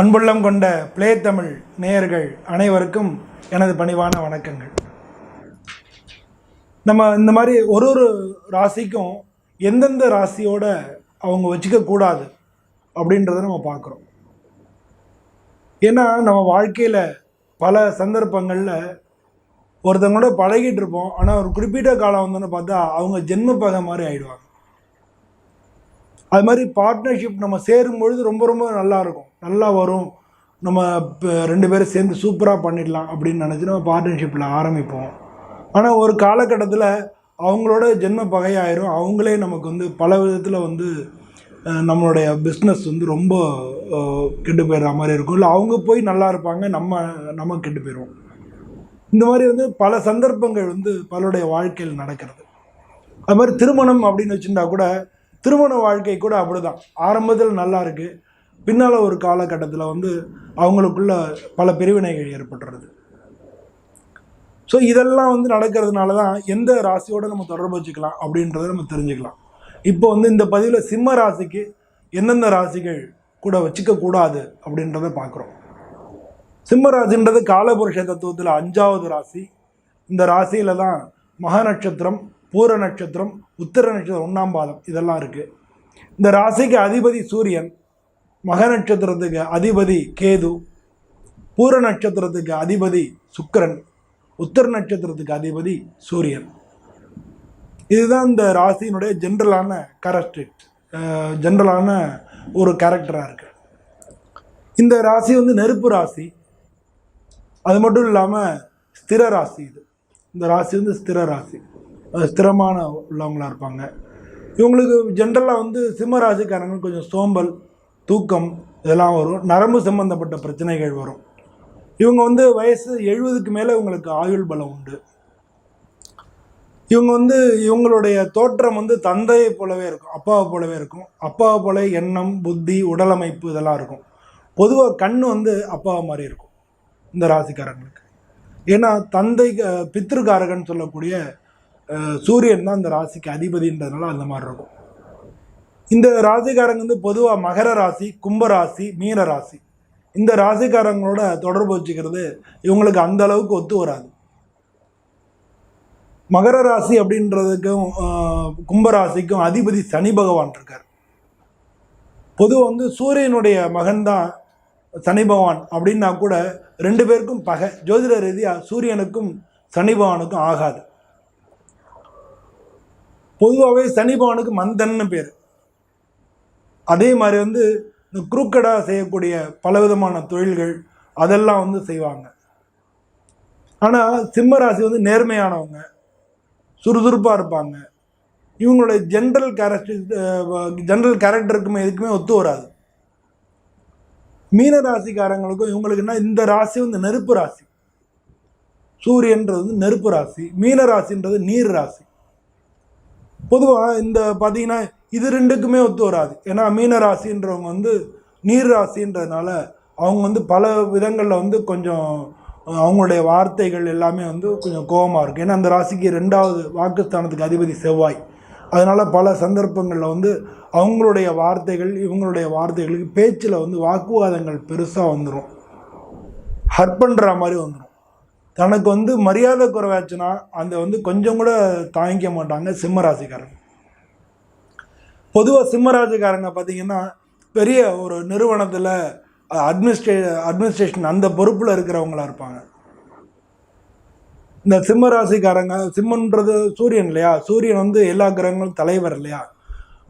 அன்புள்ளம் கொண்ட பிளே தமிழ் நேயர்கள் அனைவருக்கும் எனது பணிவான வணக்கங்கள். நம்ம இந்த மாதிரி ஒரு ஒரு ராசிக்கும் எந்தெந்த ராசியோட அவங்க வச்சுக்கக்கூடாது அப்படின்றத நம்ம பார்க்குறோம். ஏன்னா நம்ம வாழ்க்கையில் பல சந்தர்ப்பங்களில் ஒருத்தவங்களோட பழகிட்டு இருப்போம். ஆனால் ஒரு குறிப்பிட்ட காலம் வந்தோன்னு பார்த்தா அவங்க ஜென்ம பகை மாதிரி ஆயிடுவாங்க. அது மாதிரி பார்ட்னர்ஷிப் நம்ம சேரும் பொழுது ரொம்ப ரொம்ப நல்லா இருக்கும். நல்லா வரும். நம்ம இப்போ ரெண்டு பேரும் சேர்ந்து சூப்பராக பண்ணிடலாம் அப்படின்னு நினச்சி நம்ம பார்ட்னர்ஷிப்பில் ஆரம்பிப்போம். ஆனால் ஒரு காலகட்டத்தில் அவங்களோட ஜென்ம பகையாயிரும். அவங்களே நமக்கு வந்து பல விதத்தில் வந்து நம்மளுடைய பிஸ்னஸ் வந்து ரொம்ப கெட்டு போயிடுற மாதிரி இருக்கும். இல்லை அவங்க போய் நல்லா இருப்பாங்க நம்ம நம்ம கெட்டு போயிடுவோம். இந்த மாதிரி வந்து பல சந்தர்ப்பங்கள் வந்து பலருடைய வாழ்க்கையில் நடக்கிறது. அது மாதிரி திருமணம் அப்படின்னு வச்சுருந்தா கூட திருமண வாழ்க்கை கூட அப்படிதான். ஆரம்பத்தில் நல்லா இருக்குது பின்னால் ஒரு காலகட்டத்தில் வந்து அவங்களுக்குள்ள பல பிரிவினைகள் ஏற்பட்டுறது. ஸோ இதெல்லாம் வந்து நடக்கிறதுனால தான் எந்த ராசியோட நம்ம தொடர்பு வச்சுக்கலாம் அப்படின்றத நம்ம தெரிஞ்சுக்கலாம். இப்போ வந்து இந்த பதிவில் சிம்ம ராசிக்கு எந்தெந்த ராசிகள் கூட வச்சுக்கக்கூடாது அப்படின்றத பார்க்குறோம் சிம்ம ராசின்றது காலபுருஷ தத்துவத்தில் அஞ்சாவது ராசி. இந்த ராசியில் தான் மக நட்சத்திரம் பூர நட்சத்திரம் உத்திர நட்சத்திரம் ஒன்றாம் பாதம் இதெல்லாம் இருக்குது இந்த ராசிக்கு அதிபதி சூரியன் மக நட்சத்திரத்துக்கு அதிபதி கேது பூர நட்சத்திரத்துக்கு அதிபதி சுக்கரன் உத்தர நட்சத்திரத்துக்கு அதிபதி சூரியன். இதுதான் இந்த ராசியினுடைய ஜென்ரலான கேரக்டரிஸ்ட் ஜென்ரலான ஒரு கேரக்டராக இருக்குது இந்த ராசி வந்து நெருப்பு ராசி. அது மட்டும் இல்லாமல் ஸ்திர ராசி இது. இந்த ராசி வந்து ஸ்திர ராசி. ஸ்திரமான உள்ளவங்களாக இருப்பாங்க. இவங்களுக்கு ஜென்ரலாக வந்து சிம்ம ராசிக்காரங்க கொஞ்சம் சோம்பல் தூக்கம் இதெல்லாம் வரும். நரம்பு சம்பந்தப்பட்ட பிரச்சனைகள் வரும். இவங்க வந்து வயசு எழுபதுக்கு மேலே இவங்களுக்கு ஆயுள் பலம் உண்டு. இவங்க வந்து இவங்களுடைய தோற்றம் வந்து தந்தையை போலவே இருக்கும் அப்பாவை போலவே இருக்கும். அப்பாவை போல எண்ணம் புத்தி உடலமைப்பு இதெல்லாம் இருக்கும். பொதுவாக கண் வந்து அப்பாவை மாதிரி இருக்கும் இந்த ராசிக்காரங்களுக்கு. ஏன்னா தந்தை பித்திருக்காரகன் சொல்லக்கூடிய சூரியன் தான் இந்த ராசிக்கு அதிபதின்றதுனால அந்த மாதிரி இருக்கும். இந்த ராசிக்காரங்க வந்து பொதுவாக மகர ராசி கும்ப ராசி மீன ராசி. இந்த ராசிக்காரங்களோட தொடர்பு வச்சுக்கிறது இவங்களுக்கு அந்த அளவுக்கு ஒத்து வராது. மகர ராசி அப்படின்றதுக்கும் கும்பராசிக்கும் அதிபதி சனி பகவான் இருக்கார். பொதுவாக வந்து சூரியனுடைய மகன்தான் சனி பகவான் அப்படின்னா கூட ரெண்டு பேருக்கும் பகை. ஜோதிட ரீதியாக சூரியனுக்கும் சனி பகவானுக்கும் ஆகாது. பொதுவாகவே சனி பகவானுக்கு மந்தன்னு பேர். அதே மாதிரி வந்து இந்த குறுக்கடாக செய்யக்கூடிய பலவிதமான தொழில்கள் அதெல்லாம் வந்து செய்வாங்க. ஆனால் சிம்மராசி வந்து நேர்மையானவங்க சுறுசுறுப்பாக இருப்பாங்க. இவங்களுடைய ஜென்ரல் கேரக்டர் ஜென்ரல் கேரக்டருக்குமே எதுக்குமே ஒத்து வராது. மீன ராசிக்காரங்களுக்கும் இவங்களுக்கு என்ன இந்த ராசி வந்து நெருப்பு ராசி. சூரியன்றது வந்து நெருப்பு ராசி மீன ராசின்றது நீர் ராசி. பொதுவாக இந்த பார்த்தீங்கன்னா இது ரெண்டுக்குமே ஒத்து வராது. ஏன்னா மீன ராசின்றவங்க வந்து நீர் ராசின்றதுனால அவங்க வந்து பல விதங்களில் வந்து கொஞ்சம் அவங்களுடைய வார்த்தைகள் எல்லாமே வந்து கொஞ்சம் கோபமாக இருக்கும் ஏன்னா அந்த ராசிக்கு ரெண்டாவது வாக்குஸ்தானத்துக்கு அதிபதி செவ்வாய். அதனால் பல சந்தர்ப்பங்களில் வந்து அவங்களுடைய வார்த்தைகள் இவங்களுடைய வார்த்தைகளுக்கு பேச்சில் வந்து வாக்குவாதங்கள் பெருசாக வந்துடும் ஹர்ட் பண்ணுற மாதிரி வந்துடும் தனக்கு வந்து மரியாதை குறைவாச்சுன்னா அந்த வந்து கொஞ்சம் கூட தாங்கிக்க மாட்டாங்க சிம்ம ராசிக்காரங்க. பொதுவாக சிம்ம பார்த்தீங்கன்னா பெரிய ஒரு நிறுவனத்தில் அட்மினிஸ்ட்ரே அட்மினிஸ்ட்ரேஷன் அந்த பொறுப்பில் இருக்கிறவங்களா இருப்பாங்க. இந்த சிம்ம ராசிக்காரங்க சிம்மன்றது சூரியன் இல்லையா? சூரியன் வந்து எல்லா கிரகங்களும் தலைவர் இல்லையா?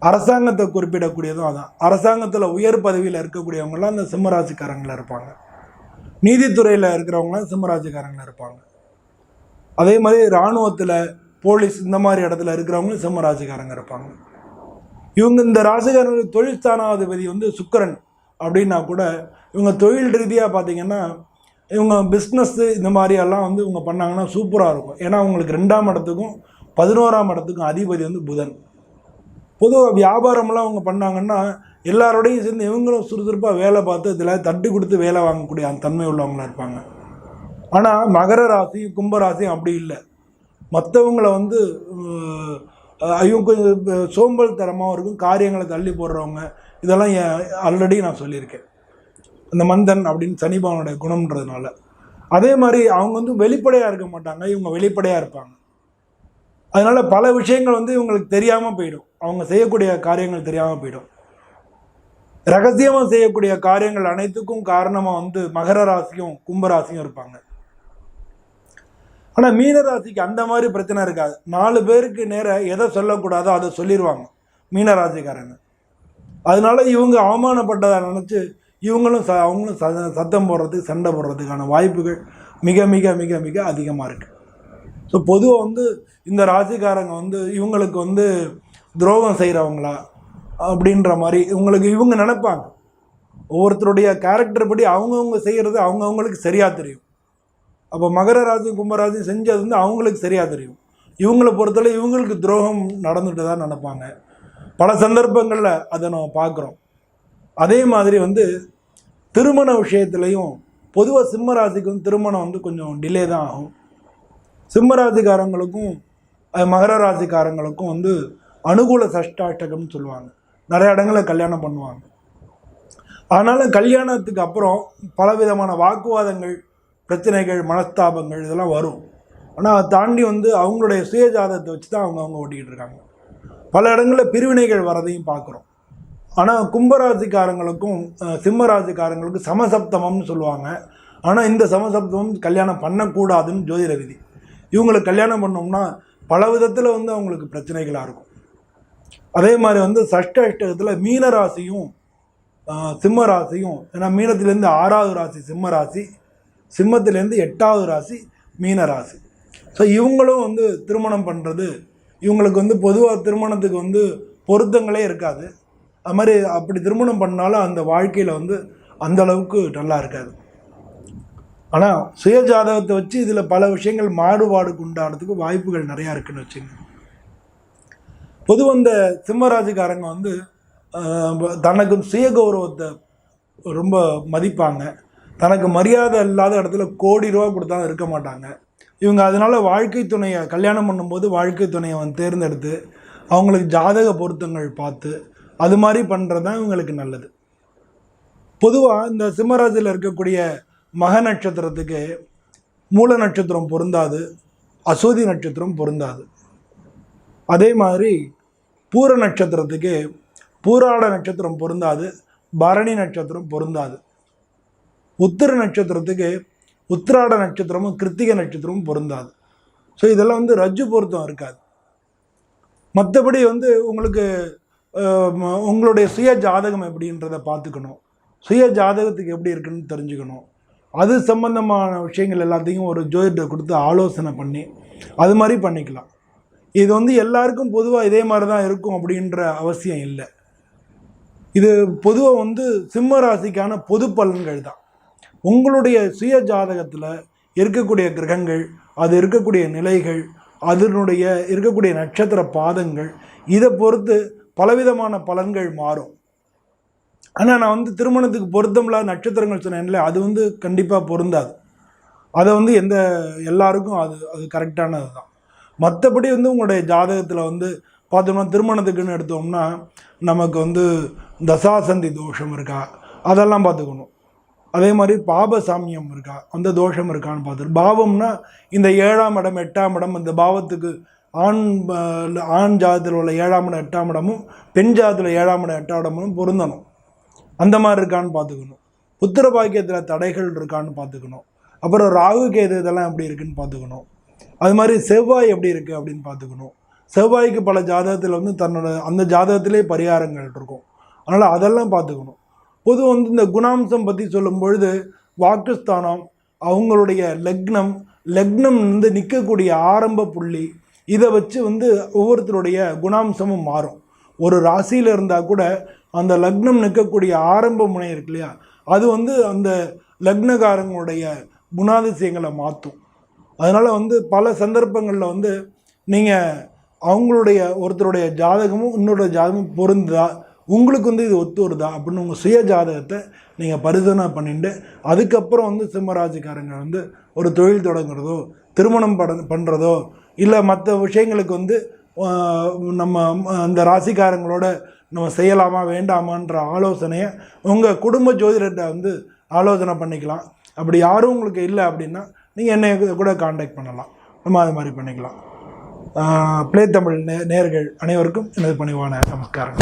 அரசாங்கத்தை குறிப்பிடக்கூடியதும் அதான். அரசாங்கத்தில் உயர் பதவியில் இருக்கக்கூடியவங்களாம் இந்த சிம்மராசிக்காரங்களாக இருப்பாங்க. நீதித்துறையில் இருக்கிறவங்களாம் சிம்ம இருப்பாங்க. அதே மாதிரி இராணுவத்தில் போலீஸ் இந்த மாதிரி இடத்துல இருக்கிறவங்களும் சிம்ம ராசிக்காரங்க இருப்பாங்க. இவங்க இந்த ராசிக்காரங்களுக்கு தொழில் ஸ்தானாதிபதி வந்து சுக்கிரன் அப்படின்னா கூட இவங்க தொழில் ரீதியாக பார்த்தீங்கன்னா இவங்க பிஸ்னஸ்ஸு இந்த மாதிரியெல்லாம் வந்து இவங்க பண்ணாங்கன்னா சூப்பராக இருக்கும். ஏன்னா அவங்களுக்கு ரெண்டாம் இடத்துக்கும் பதினோராம் இடத்துக்கும் அதிபதி வந்து புதன். பொதுவாக வியாபாரம்லாம் அவங்க பண்ணாங்கன்னா எல்லாரோடையும் சேர்ந்து இவங்களும் சுறுசுறுப்பாக வேலை பார்த்து இதில் தட்டி கொடுத்து வேலை வாங்கக்கூடிய அந்த தன்மை உள்ளவங்களா இருப்பாங்க. ஆனால் மகர ராசி கும்பராசியும் அப்படி இல்லை. மற்றவங்கள வந்து ஐயும் கொஞ்சம் சோம்பல் தரமாகவும் இருக்கும் காரியங்களை தள்ளி போடுறவங்க. இதெல்லாம் ஆல்ரெடி நான் சொல்லியிருக்கேன். இந்த மந்தன் அப்படின்னு சனிபவனுடைய குணம்ன்றதுனால. அதே மாதிரி அவங்க வந்து வெளிப்படையாக இருக்க மாட்டாங்க இவங்க வெளிப்படையாக இருப்பாங்க. அதனால் பல விஷயங்கள் வந்து இவங்களுக்கு தெரியாமல் போயிடும். அவங்க செய்யக்கூடிய காரியங்கள் தெரியாமல் போயிடும். ரகசியமாக செய்யக்கூடிய காரியங்கள் அனைத்துக்கும் காரணமாக வந்து மகர ராசியும் கும்பராசியும் இருப்பாங்க. ஆனால் மீன ராசிக்கு அந்த மாதிரி பிரச்சனை இருக்காது. நாலு பேருக்கு நேராக எதை சொல்லக்கூடாதோ அதை சொல்லிடுவாங்க மீன ராசிக்காரங்க அதனால இவங்க அவமானப்பட்டதை நினச்சி இவங்களும் ச அவங்களும் ச சத்தம் போடுறதுக்கு சண்டை போடுறதுக்கான வாய்ப்புகள் மிக மிக மிக மிக அதிகமாக இருக்குது ஸோ பொதுவாக வந்து இந்த ராசிக்காரங்க வந்து இவங்களுக்கு வந்து துரோகம் செய்கிறவங்களா அப்படின்ற மாதிரி இவங்களுக்கு இவங்க நினைப்பாங்க. ஒவ்வொருத்தருடைய கேரக்டர் படி அவங்கவுங்க செய்கிறது அவங்கவுங்களுக்கு சரியாக தெரியும். அப்போ மகர ராசியும் கும்பராசியும் செஞ்சது வந்து அவங்களுக்கு சரியாக தெரியும். இவங்களை பொறுத்தவரை இவங்களுக்கு துரோகம் நடந்துட்டு தான் நினைப்பாங்க. பல சந்தர்ப்பங்களில் அதை நம்ம பார்க்குறோம். அதே மாதிரி வந்து திருமண விஷயத்துலையும் பொதுவாக சிம்மராசிக்கு வந்து திருமணம் வந்து கொஞ்சம் டிலே தான் ஆகும். சிம்மராசிக்காரங்களுக்கும் மகர ராசிக்காரங்களுக்கும் வந்து அனுகூல சஷ்டாஷ்டகம்னு சொல்லுவாங்க. நிறைய இடங்களில் கல்யாணம் பண்ணுவாங்க. ஆனாலும் கல்யாணத்துக்கு அப்புறம் பலவிதமான வாக்குவாதங்கள் பிரச்சனைகள் மனஸ்தாபங்கள் இதெல்லாம் வரும். ஆனால் அதை தாண்டி வந்து அவங்களுடைய சுயஜாதத்தை வச்சு தான் அவங்க அவங்க ஓட்டிக்கிட்டு இருக்காங்க. பல இடங்களில் பிரிவினைகள் வரதையும் பார்க்குறோம். ஆனால் கும்பராசிக்காரங்களுக்கும் சிம்மராசிக்காரங்களுக்கும் சமசப்தமம்னு சொல்லுவாங்க. ஆனால் இந்த சமசப்தமம் கல்யாணம் பண்ணக்கூடாதுன்னு ஜோதிட விதி. இவங்களுக்கு கல்யாணம் பண்ணோம்னா பல விதத்தில் வந்து அவங்களுக்கு பிரச்சனைகளாக இருக்கும். அதே மாதிரி வந்து சஷ்ட அஷ்டகத்தில் மீனராசியும் சிம்ம ராசியும் ஏன்னா மீனத்திலேருந்து ஆறாவது ராசி சிம்ம ராசி சிம்மத்திலேருந்து எட்டாவது ராசி மீன ராசி. ஸோ இவங்களும் வந்து திருமணம் பண்ணுறது இவங்களுக்கு வந்து பொதுவாக திருமணத்துக்கு வந்து பொருத்தங்களே இருக்காது. அது மாதிரி அப்படி திருமணம் பண்ணாலும் அந்த வாழ்க்கையில் வந்து அந்த அளவுக்கு நல்லா இருக்காது. ஆனால் சுய ஜாதகத்தை வச்சு இதில் பல விஷயங்கள் மாறுபாடுக்கு உண்டானதுக்கு வாய்ப்புகள் நிறையா இருக்குன்னு வச்சுங்க பொதுவாக இந்த சிம்மராசிக்காரங்க வந்து தனக்கு சுய கௌரவத்தை ரொம்ப மதிப்பாங்க. தனக்கு மரியாதை இல்லாத இடத்துல கோடி ரூபா கொடுத்தா இருக்க மாட்டாங்க. இவங்க அதனால் வாழ்க்கை துணையை கல்யாணம் பண்ணும்போது வாழ்க்கை துணையை வந்து தேர்ந்தெடுத்து அவங்களுக்கு ஜாதக பொருத்தங்கள் பார்த்து அது மாதிரி பண்ணுறது தான் இவங்களுக்கு நல்லது. பொதுவாக இந்த சிம்மராசியில் இருக்கக்கூடிய மக நட்சத்திரத்துக்கு மூல நட்சத்திரம் பொருந்தாது அசோதி நட்சத்திரம் பொருந்தாது. அதே மாதிரி பூர நட்சத்திரத்துக்கு பூராட நட்சத்திரம் பொருந்தாது பரணி நட்சத்திரம் பொருந்தாது. உத்திர நட்சத்திரத்துக்கு உத்திராட நட்சத்திரமும் கிருத்திகை நட்சத்திரமும் பொருந்தாது. ஸோ இதெல்லாம் வந்து ரஜ்ஜு பொருத்தம் இருக்காது. மற்றபடி வந்து உங்களுக்கு உங்களுடைய சுய ஜாதகம் எப்படின்றத பார்த்துக்கணும். சுய ஜாதகத்துக்கு எப்படி இருக்குன்னு தெரிஞ்சுக்கணும். அது சம்பந்தமான விஷயங்கள் எல்லாத்தையும் ஒரு ஜோதிடர் கொடுத்து ஆலோசனை பண்ணி அது மாதிரி பண்ணிக்கலாம். இது வந்து எல்லாருக்கும் பொதுவாக இதே மாதிரி தான் இருக்கும் அப்படின்ற அவசியம் இல்லை. இது பொதுவாக வந்து சிம்ம ராசிக்கான பொது பலன்கள் தான். உங்களுடைய சுய ஜாதகத்தில் இருக்கக்கூடிய கிரகங்கள் அது இருக்கக்கூடிய நிலைகள் அதனுடைய இருக்கக்கூடிய நட்சத்திர பாதங்கள் இதை பொறுத்து பலவிதமான பலன்கள் மாறும். ஆனால் நான் வந்து திருமணத்துக்கு பொருத்தமில்லாத நட்சத்திரங்கள் சொன்னேன்ல அது வந்து கண்டிப்பாக பொருந்தாது. அதை வந்து எந்த எல்லாருக்கும் அது அது கரெக்டானது தான் மற்றபடி வந்து உங்களுடைய ஜாதகத்தில் வந்து பார்த்தோம்னா திருமணத்துக்குன்னு எடுத்தோம்னா நமக்கு வந்து தசாசந்தி தோஷம் இருக்கா? அதெல்லாம் பார்த்துக்கணும் அதே மாதிரி பாப சாமியம் இருக்கா? அந்த தோஷம் இருக்கான்னு பார்த்துட்டு பாவம்னா இந்த ஏழாம் இடம் எட்டாம் இடம் இந்த பாவத்துக்கு ஆண் ஆண் ஜாதத்தில் உள்ள ஏழாம் இடம் எட்டாம் இடமும் பெண் ஜாதத்தில் ஏழாம் இடம் எட்டாம் இடமும் பொருந்தணும். அந்த மாதிரி இருக்கான்னு பார்த்துக்கணும். புத்திர பாக்கியத்தில் தடைகள் இருக்கான்னு பார்த்துக்கணும். அப்புறம் ராகு கேது இதெல்லாம் எப்படி இருக்குன்னு பார்த்துக்கணும். அது மாதிரி செவ்வாய் எப்படி இருக்குது அப்படின்னு பார்த்துக்கணும். செவ்வாய்க்கு பல ஜாதகத்தில் வந்து தன்னோட அந்த ஜாதகத்திலே பரிகாரங்கள் இருக்கும். அதனால் அதெல்லாம் பார்த்துக்கணும். பொது வந்து இந்த குணாம்சம் பற்றி சொல்லும் பொழுது வாக்குஸ்தானம் அவங்களுடைய லக்னம் லக்னம் வந்து நிற்கக்கூடிய ஆரம்ப புள்ளி. இதை வச்சு வந்து ஒவ்வொருத்தருடைய குணாம்சமும் மாறும். ஒரு ராசியில் இருந்தால் கூட அந்த லக்னம் நிற்கக்கூடிய ஆரம்ப முனை இருக்கு இல்லையா? அது வந்து அந்த லக்னகாரங்களுடைய குணாதிசயங்களை மாற்றும் அதனால் வந்து பல சந்தர்ப்பங்களில் வந்து நீங்கள் அவங்களுடைய ஒருத்தருடைய ஜாதகமும் இன்னொரு ஜாதகமும் பொருந்துதா உங்களுக்கு வந்து இது ஒத்து வருதா அப்படின்னு உங்கள் சுய ஜாதகத்தை நீங்கள் பரிசோதனை பண்ணிட்டு அதுக்கப்புறம் வந்து சிம்மராசிக்காரங்க வந்து ஒரு தொழில் தொடங்குறதோ திருமணம் பட பண்ணுறதோ இல்லை மற்ற விஷயங்களுக்கு வந்து நம்ம அந்த ராசிக்காரங்களோட நம்ம செய்யலாமா வேண்டாமான்ற ஆலோசனையை உங்கள் குடும்ப ஜோதிடர்கிட்ட வந்து ஆலோசனை பண்ணிக்கலாம். அப்படி யாரும் உங்களுக்கு இல்லை அப்படின்னா நீங்கள் என்னை கூட காண்டாக்ட் பண்ணலாம். நம்ம அது மாதிரி பண்ணிக்கலாம். பிளே தமிழ் நே நேர்கள் அனைவருக்கும் எனது பணிவான நமஸ்காரம்